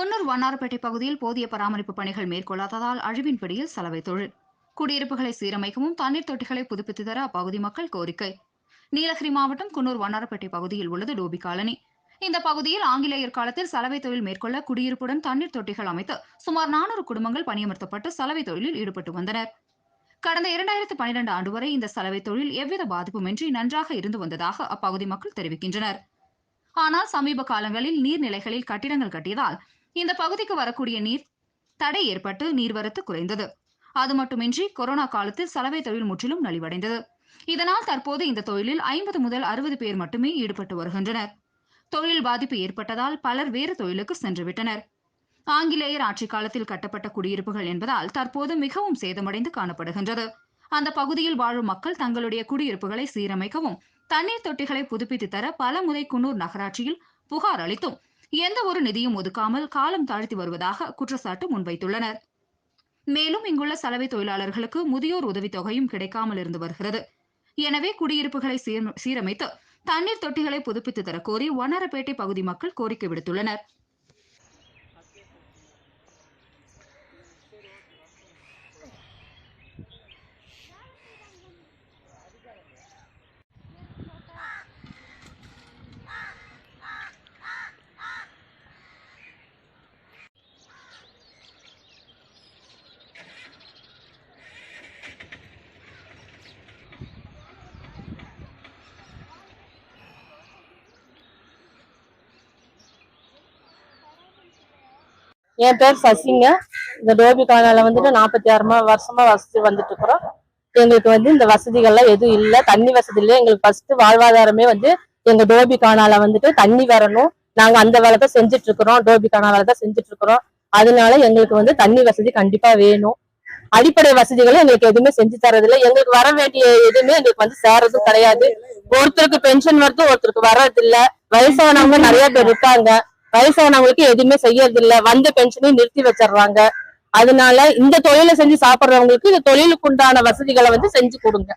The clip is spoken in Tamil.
குன்னூர் வண்ணாரப்பேட்டை பகுதியில் போதிய பராமரிப்பு பணிகள் மேற்கொள்ளாததால் அழிவின் பிடியில் சலவை தொழில். குடியிருப்புகளை சீரமைக்கவும் தண்ணீர் தொட்டிகளை புதுப்பித்து தர அப்பகுதி மக்கள் கோரிக்கை. நீலகிரி மாவட்டம் குன்னூர் வண்ணாரப்பேட்டை பகுதியில் உள்ளது டோபி காலனி. இந்த பகுதியில் ஆங்கிலேயர் காலத்தில் சலவை தொழில் மேற்கொள்ள குடியிருப்புடன் தண்ணீர் தொட்டிகள் அமைத்து சுமார் நானூறு குடும்பங்கள் பணியமர்த்தப்பட்டு சலவை தொழிலில் ஈடுபட்டு வந்தனர். கடந்த இரண்டாயிரத்து பனிரெண்டு ஆண்டு வரை இந்த சலவை தொழில் எவ்வித பாதிப்புமின்றி நன்றாக இருந்து வந்ததாக அப்பகுதி மக்கள் தெரிவிக்கின்றனர். ஆனால் சமீப காலங்களில் நீர்நிலைகளில் கட்டிடங்கள் கட்டியதால் இந்த பகுதிக்கு வரக்கூடிய நீர் தடை ஏற்பட்டு நீர்வரத்து குறைந்தது. அது மட்டுமின்றி கொரோனா காலத்தில் சலவை தொழில் முற்றிலும் நலிவடைந்தது. இதனால் தற்போது இந்த தொழிலில் ஐம்பது முதல் அறுபது பேர் மட்டுமே ஈடுபட்டு வருகின்றனர். தொழில் பாதிப்பு ஏற்பட்டதால் பலர் வேறு தொழிலுக்கு சென்றுவிட்டனர். ஆங்கிலேயர் ஆட்சி காலத்தில் கட்டப்பட்ட குடியிருப்புகள் என்பதால் தற்போது மிகவும் சேதமடைந்து காணப்படுகின்றது. அந்த பகுதியில் வாழும் மக்கள் தங்களுடைய குடியிருப்புகளை சீரமைக்கவும் தண்ணீர் தொட்டிகளை புதுப்பித்து தர பல முறை குன்னூர் நகராட்சியில் புகார் அளித்தும் எந்த ஒரு நிதியும் ஒதுக்காமல் காலம் தாழ்த்தி வருவதாக குற்றச்சாட்டு முன்வைத்துள்ளனர். மேலும் இங்குள்ள சலவை தொழிலாளர்களுக்கு முதியோர் உதவித்தொகையும் கிடைக்காமல் இருந்து வருகிறது. எனவே குடியிருப்புகளை சீரமைத்து தண்ணீர் தொட்டிகளை புதுப்பித்து தர கோரி வண்ணாரப்பேட்டை பகுதி மக்கள் கோரிக்கை விடுத்துள்ளனர். என் பேர் சசிங்க. இந்த டோபி காலனால வந்துட்டு நாற்பத்தி ஆறுமா வருஷமா வசதி வந்துட்டு இருக்கிறோம் எங்களுக்கு வந்து இந்த வசதிகள்லாம் எதுவும் இல்லை. தண்ணி வசதி இல்லை. எங்களுக்கு ஃபர்ஸ்ட் வாழ்வாதாரமே வந்து எங்க டோபி கானால வந்துட்டு தண்ணி வரணும். நாங்க அந்த வேலை தான் செஞ்சுட்டு இருக்கிறோம் டோபி கானால தான் செஞ்சுட்டு இருக்கிறோம் அதனால எங்களுக்கு வந்து தண்ணி வசதி கண்டிப்பா வேணும். அடிப்படை வசதிகளும் எங்களுக்கு எதுவுமே செஞ்சு தரதில்லை. எங்களுக்கு வர வேண்டிய எதுவுமே எங்களுக்கு வந்து சேரதும் கிடையாது. ஒருத்தருக்கு பென்ஷன் வருது ஒருத்தருக்கு வர்றது இல்ல வயசானவங்க நிறைய பேர் இருக்காங்க. வயசானவங்களுக்கு எதுவுமே செய்யறது இல்ல வந்த பென்ஷனையும் நிறுத்தி வச்சிடுறாங்க. அதனால இந்த தொழிலை செஞ்சு சாப்பிடுறவங்களுக்கு இந்த தொழிலுக்கு உண்டான வசதிகளை வந்து செஞ்சு கொடுங்க.